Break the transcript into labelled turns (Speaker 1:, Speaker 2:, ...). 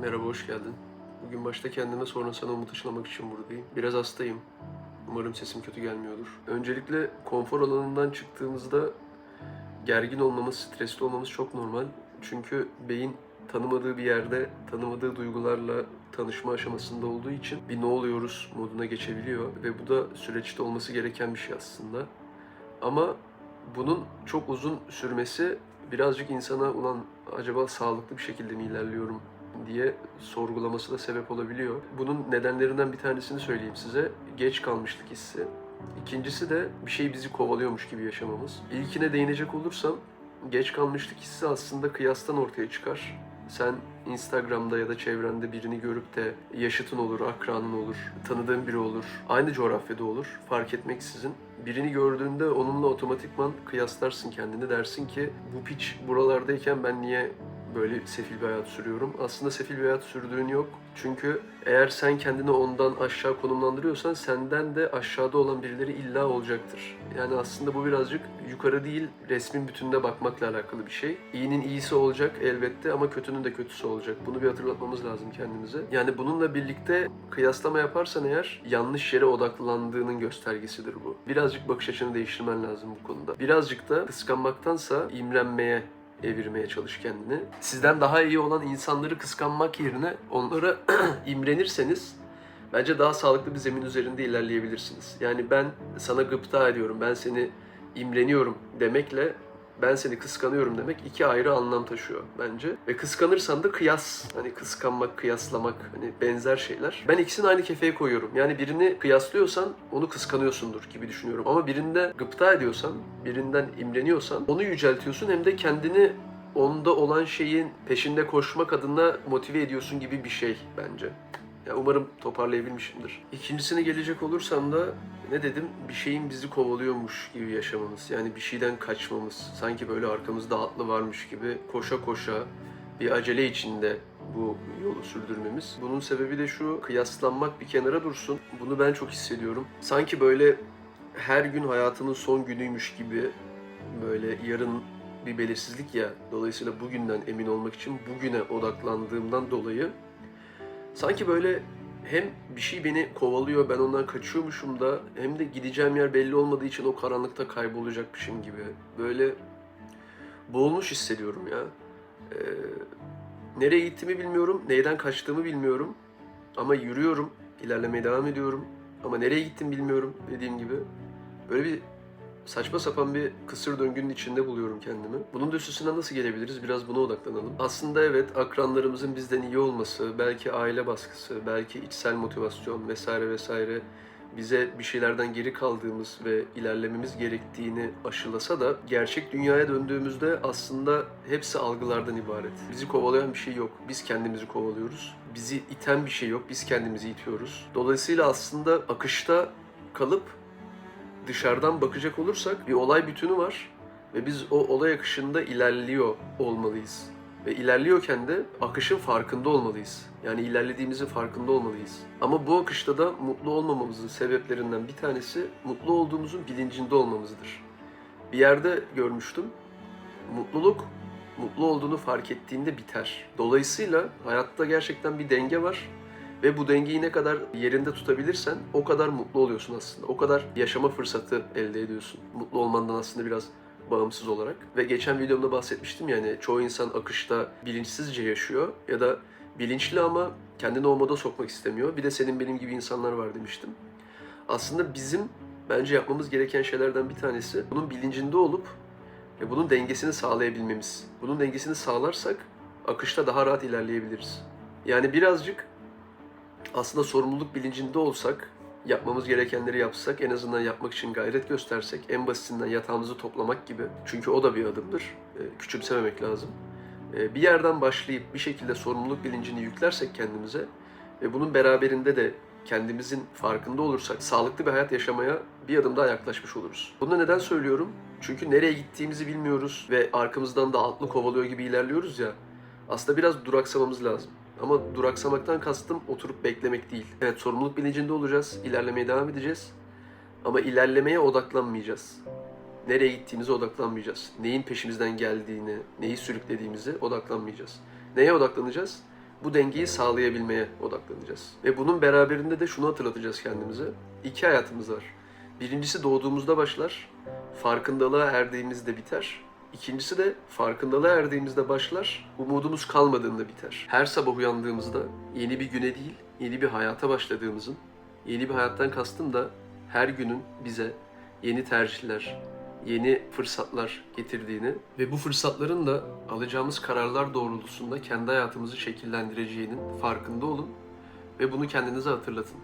Speaker 1: Merhaba, hoş geldin. Bugün başta kendime sonra sana umut aşılamak için buradayım. Biraz hastayım. Umarım sesim kötü gelmiyordur. Öncelikle konfor alanından çıktığımızda gergin olmamız, stresli olmamız çok normal. Çünkü beyin tanımadığı bir yerde, tanımadığı duygularla tanışma aşamasında olduğu için bir ne oluyoruz moduna geçebiliyor. Ve bu da süreçte olması gereken bir şey aslında. Ama bunun çok uzun sürmesi birazcık insana ulan acaba sağlıklı bir şekilde mi ilerliyorum diye sorgulaması da sebep olabiliyor. Bunun nedenlerinden bir tanesini söyleyeyim size. Geç kalmışlık hissi. İkincisi de bir şey bizi kovalıyormuş gibi yaşamamız. İlkine değinecek olursam geç kalmışlık hissi aslında kıyastan ortaya çıkar. Sen Instagram'da ya da çevrende birini görüp de yaşıtın olur, akranın olur, tanıdığın biri olur, aynı coğrafyada olur, fark etmeksizin. Birini gördüğünde onunla otomatikman kıyaslarsın kendini dersin ki bu piç buralardayken ben niye böyle sefil bir hayat sürüyorum. Aslında sefil bir hayat sürdüğün yok. Çünkü eğer sen kendini ondan aşağı konumlandırıyorsan senden de aşağıda olan birileri illa olacaktır. Yani aslında bu birazcık yukarı değil resmin bütününe bakmakla alakalı bir şey. İyinin iyisi olacak elbette ama kötünün de kötüsü olacak. Bunu bir hatırlatmamız lazım kendimize. Yani bununla birlikte kıyaslama yaparsan eğer yanlış yere odaklandığının göstergesidir bu. Birazcık bakış açını değiştirmen lazım bu konuda. Birazcık da kıskanmaktansa imrenmeye evirmeye çalış kendini. Sizden daha iyi olan insanları kıskanmak yerine onlara imrenirseniz bence daha sağlıklı bir zemin üzerinde ilerleyebilirsiniz. Yani ben sana gıpta ediyorum, ben seni imreniyorum demekle ben seni kıskanıyorum demek iki ayrı anlam taşıyor bence. Ve kıskanırsan da kıyas. Hani kıskanmak, kıyaslamak hani benzer şeyler. Ben ikisini aynı kefeye koyuyorum. Yani birini kıyaslıyorsan onu kıskanıyorsundur gibi düşünüyorum. Ama birinde gıpta ediyorsan, birinden imreniyorsan onu yüceltiyorsun hem de kendini onda olan şeyin peşinde koşmak adına motive ediyorsun gibi bir şey bence. Ya umarım toparlayabilmişimdir. İkincisine gelecek olursam da ne dedim? Bir şeyin bizi kovalıyormuş gibi yaşamamız. Yani bir şeyden kaçmamız. Sanki böyle arkamızda atlı varmış gibi koşa koşa bir acele içinde bu yolu sürdürmemiz. Bunun sebebi de şu, kıyaslanmak bir kenara dursun. Bunu ben çok hissediyorum. Sanki böyle her gün hayatımın son günüymüş gibi böyle yarın bir belirsizlik ya. Dolayısıyla bugünden emin olmak için bugüne odaklandığımdan dolayı sanki böyle hem bir şey beni kovalıyor, ben ondan kaçıyormuşum da hem de gideceğim yer belli olmadığı için o karanlıkta kaybolacakmışım gibi. Böyle boğulmuş hissediyorum ya. Ee, nereye gittiğimi bilmiyorum, neyden kaçtığımı bilmiyorum. Ama yürüyorum, ilerlemeye devam ediyorum. Ama nereye gittim bilmiyorum dediğim gibi. Böyle bir saçma sapan bir kısır döngünün içinde buluyorum kendimi. Bunun da üstesinden nasıl gelebiliriz? Biraz buna odaklanalım. Aslında evet akranlarımızın bizden iyi olması, belki aile baskısı, belki içsel motivasyon vesaire vesaire bize bir şeylerden geri kaldığımız ve ilerlememiz gerektiğini aşılasa da gerçek dünyaya döndüğümüzde aslında hepsi algılardan ibaret. Bizi kovalayan bir şey yok. Biz kendimizi kovalıyoruz. Bizi iten bir şey yok. Biz kendimizi itiyoruz. Dolayısıyla aslında akışta kalıp dışarıdan bakacak olursak bir olay bütünü var ve biz o olay akışında ilerliyor olmalıyız. Ve ilerliyorken de akışın farkında olmalıyız. Yani ilerlediğimizin farkında olmalıyız. Ama bu akışta da mutlu olmamamızın sebeplerinden bir tanesi mutlu olduğumuzun bilincinde olmamızdır. Bir yerde görmüştüm. Mutluluk mutlu olduğunu fark ettiğinde biter. Dolayısıyla hayatta gerçekten bir denge var ve bu dengeyi ne kadar yerinde tutabilirsen o kadar mutlu oluyorsun aslında. O kadar yaşama fırsatı elde ediyorsun. Mutlu olmandan aslında biraz bağımsız olarak. Ve geçen videomda bahsetmiştim yani çoğu insan akışta bilinçsizce yaşıyor ya da bilinçli ama kendini o moda sokmak istemiyor. Bir de senin benim gibi insanlar var demiştim. Aslında bizim bence yapmamız gereken şeylerden bir tanesi bunun bilincinde olup ve bunun dengesini sağlayabilmemiz. Bunun dengesini sağlarsak akışta daha rahat ilerleyebiliriz. Yani birazcık aslında sorumluluk bilincinde olsak, yapmamız gerekenleri yapsak, en azından yapmak için gayret göstersek, en basitinden yatağımızı toplamak gibi. Çünkü o da bir adımdır. E, küçümsememek lazım. E, bir yerden başlayıp bir şekilde sorumluluk bilincini yüklersek kendimize ve bunun beraberinde de kendimizin farkında olursak sağlıklı bir hayat yaşamaya bir adım daha yaklaşmış oluruz. Bunu neden söylüyorum? Çünkü nereye gittiğimizi bilmiyoruz ve arkamızdan da altlı kovalıyor gibi ilerliyoruz ya. Aslında biraz duraksamamız lazım. Ama duraksamaktan kastım oturup beklemek değil. Evet sorumluluk bilincinde olacağız, ilerlemeye devam edeceğiz. Ama ilerlemeye odaklanmayacağız. Nereye gittiğimize odaklanmayacağız. Neyin peşimizden geldiğini, neyi sürüklediğimize odaklanmayacağız. Neye odaklanacağız? bu dengeyi sağlayabilmeye odaklanacağız. Ve bunun beraberinde de şunu hatırlatacağız kendimize. İki hayatımız var. Birincisi doğduğumuzda başlar, farkındalığa erdiğimizde biter. İkincisi de farkındalığa erdiğimizde başlar, umudumuz kalmadığında biter. Her sabah uyandığımızda yeni bir güne değil, yeni bir hayata başladığımızın, yeni bir hayattan kastım da her günün bize yeni tercihler, yeni fırsatlar getirdiğini ve bu fırsatların da alacağımız kararlar doğrultusunda kendi hayatımızı şekillendireceğinin farkında olun ve bunu kendinize hatırlatın.